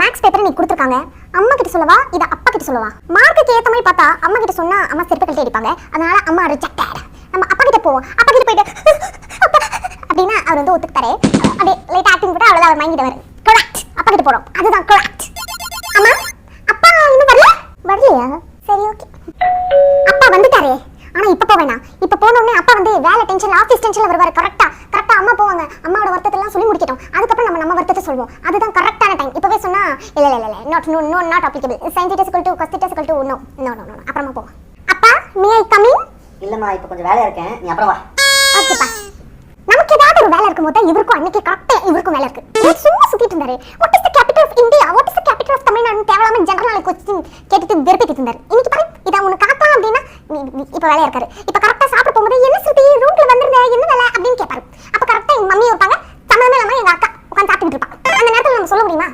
Maths paper நீ கொடுத்துருக்காங்க. அம்மா கிட்ட சொல்லவா? இத அப்பா கிட்ட சொல்லவா? மார்க்குக்கு ஏத்த மாதிரி பார்த்தா அம்மா கிட்ட சொன்னா அம்மா செருப்பு கழட்டி அடிப்பாங்க. அதனால அம்மா ரிஜெக்டட் நம்ம அப்பா கிட்ட போவோம். அப்பா கிட்ட போயிட்டு அப்பா அப்படின்னா அவர் வந்து ஒத்துக்கிட்டாரு. அப்படியே லைட் ஆக்டிங் போட்டு அவ்வளவுதான் அவர் வாங்கிடுவாரு கரெக்ட் அப்பா கிட்ட போறோம். அதுதான் கரெக்ட் அம்மா அப்பா இன்னும் வரல? வரலையா? சரி ஓகே அப்பா வந்துட்டாரு. ஆனா இப்ப போக வேணாம். இப்ப போன உடனே அப்பா வந்து வேலை டென்ஷன் ஆபீஸ் டென்ஷன்ல வருவாரு. கரெக்டா கரெக்டா அம்மா போவாங்க. அம்மாவோட வருத்தத்தை எல்லாம் சொல்லி முடிக்கட்டும். அதுக்கப்புறம் நம்ம நம்ம வருத்தத்தை சொல்வோம். அதுதான் கரெக்டான டைம் இப்பவே இல்லை இல்லை இல்லை not no no not applicable sine theta equal to cos theta equal to no no no no அப்புறமா போவோம். அப்பா மீ ஐ கமிங் இல்லைம்மா இப்போ கொஞ்சம் வேலையாக இருக்கேன். நீ அப்புறம் வா. ஓகேப்பா நமக்கு ஏதாவது ஒரு வேலை இருக்கும்போது இவருக்கும் அன்னைக்கு கரெக்டாக இவருக்கும் வேலை இருக்கு. சும்மா சுத்திட்டு இருந்தாரு. What is the capital of India what is the capital of Tamil Nadu தேவையில்லாம ஜெனரல் கொஸ்டின் கேட்டுட்டு வெறுப்பிட்டு இருந்தாரு. இன்னைக்கு பாரு இதை உனக்கு காட்டலாம் அப்படின்னா இப்போ வேலையா இருக்காரு. இப்போ கரெக்டாக சாப்பிட போகும்போது என்ன சுத்தி ரூம்ல வந்திருந்த என்ன வேலை அப்படின்னு கேட்பாரு அப்போ கரெக்டாக எங்க மம்மி வைப்பாங்க. சம்மந்தமே இல்லாமல் எங்க அக்கா உட்காந்து சாப்பிட்டுட்டு இருப்பாங்க அந்த நேரத்தில் நம்ம சொல்ல முடியுமா?